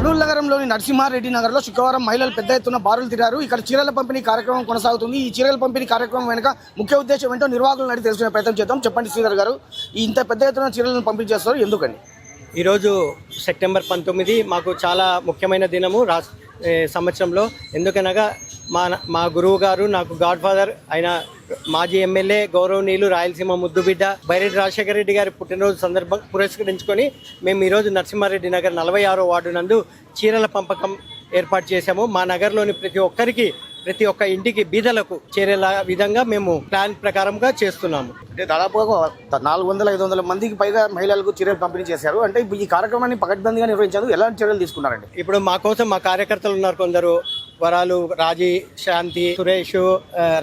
కర్నూలు నగరంలోని నరసింహారెడ్డి నగర్లో శుక్రవారం మహిళలు పెద్ద ఎత్తున బారులు తిరారు ఇక్కడ చీరల పంపిణీ కార్యక్రమం కొనసాగుతుంది. ఈ చీరల పంపిణీ కార్యక్రమం వెనుక ముఖ్య ఉద్దేశం ఏంటో నిర్వాహకులను అడిగి తెలుసుకునే ప్రయత్నం చేద్దాం. చెప్పండి శ్రీధర్ గారు ఇంత పెద్ద ఎత్తున చీరలను పంపిణీ చేస్తారు ఎందుకని? ఈరోజు సెప్టెంబర్ పంతొమ్మిది మాకు చాలా ముఖ్యమైన దినము రా సంవత్సరంలో. ఎందుకనగా మా మా గురువు గారు నాకు గాడ్ ఫాదర్ ఆయన మాజీ ఎమ్మెల్యే గౌరవనీయులు రాయలసీమ ముద్దుబిడ్డ బైరెడ్డి రాజశేఖర రెడ్డి గారి పుట్టినరోజు సందర్భం పురస్కరించుకొని మేము ఈరోజు నరసింహారెడ్డి నగర్ నలభై ఆరో వార్డు నందు చీరల పంపకం ఏర్పాటు చేశాము. మా నగర్లోని ప్రతి ఒక్కరికి ప్రతి ఒక్క ఇంటికి బీదలకు చేరేలా విధంగా మేము ప్లాన్ ప్రకారంగా చేస్తున్నాము. అంటే దాదాపుగా నాలుగు వందల ఐదు వందల మందికి పైగా మహిళలకు చీరలు పంపిణీ చేశారు. అంటే ఈ కార్యక్రమాన్ని పకడ్బందీగా నిర్వహించారు ఎలాంటి చర్యలు తీసుకున్నారండి? ఇప్పుడు మా కోసం మా కార్యకర్తలు ఉన్నారు కొందరు. వరాలు రాజీ శాంతి సురేష్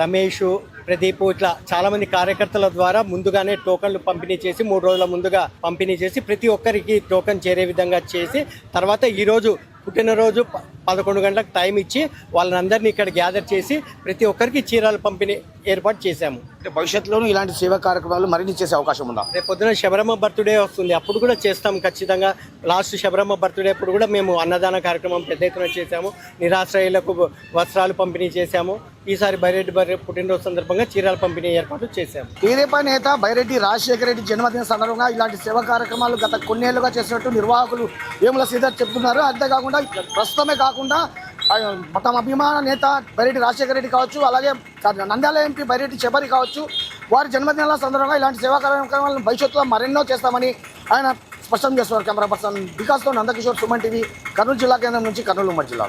రమేష్ ప్రదీప్ ఇట్లా చాలా మంది కార్యకర్తల ద్వారా ముందుగానే టోకన్లు పంపిణీ చేసి మూడు రోజుల ముందుగా పంపిణీ చేసి ప్రతి ఒక్కరికి టోకన్ చేరే విధంగా చేసి తర్వాత ఈరోజు పుట్టినరోజు పదకొండు గంటలకు టైం ఇచ్చి వాళ్ళందరినీ ఇక్కడ గ్యాదర్ చేసి ప్రతి ఒక్కరికి చీరలు పంపిణీ ఏర్పాటు చేశాము. అంటే భవిష్యత్తులోనూ ఇలాంటి సేవా కార్యక్రమాలు మరిన్ని చేసే అవకాశం ఉందా? రేపు పొద్దున శబరమ్మ బర్త్డే వస్తుంది. అప్పుడు కూడా చేస్తాం ఖచ్చితంగా. లాస్ట్ శబరమ్మ బర్త్డే అప్పుడు కూడా మేము అన్నదాన కార్యక్రమం పెద్ద ఎత్తున చేశాము. నిరాశ్రయులకు వస్త్రాలు పంపిణీ చేశాము. ఈసారి బైరెడ్డి బర్రె పుట్టినరోజు సందర్భంగా చీరల పంపిణీ ఏర్పాటు చేశాము. తెదేపా నేత బైరెడ్డి రాజశేఖర రెడ్డి జన్మదిన సందర్భంగా ఇలాంటి సేవా కార్యక్రమాలు గత కొన్నేళ్ళుగా చేసినట్టు నిర్వాహకులు వేముల శ్రీధర్ చెప్తున్నారు. అంతేకాకుండా ప్రస్తుతమే కాకుండా తమ అభిమాన నేత బైరెడ్డి రాజశేఖర రెడ్డి కావచ్చు అలాగే నంద్యాల ఎంపీ బైరెడ్డి చెబరి కావచ్చు వారి జన్మదినాల సందర్భంగా ఇలాంటి సేవా కార్యక్రమాలను భవిష్యత్తులో మరెన్నో చేస్తామని ఆయన స్పష్టం చేస్తున్నారు. కెమెరా పర్సన్ వికాస్తో నందకిషోర్ సుమన్ టీవీ కర్నూలు జిల్లా కేంద్రం నుంచి కర్నూలు ఉమ్మడి జిల్లా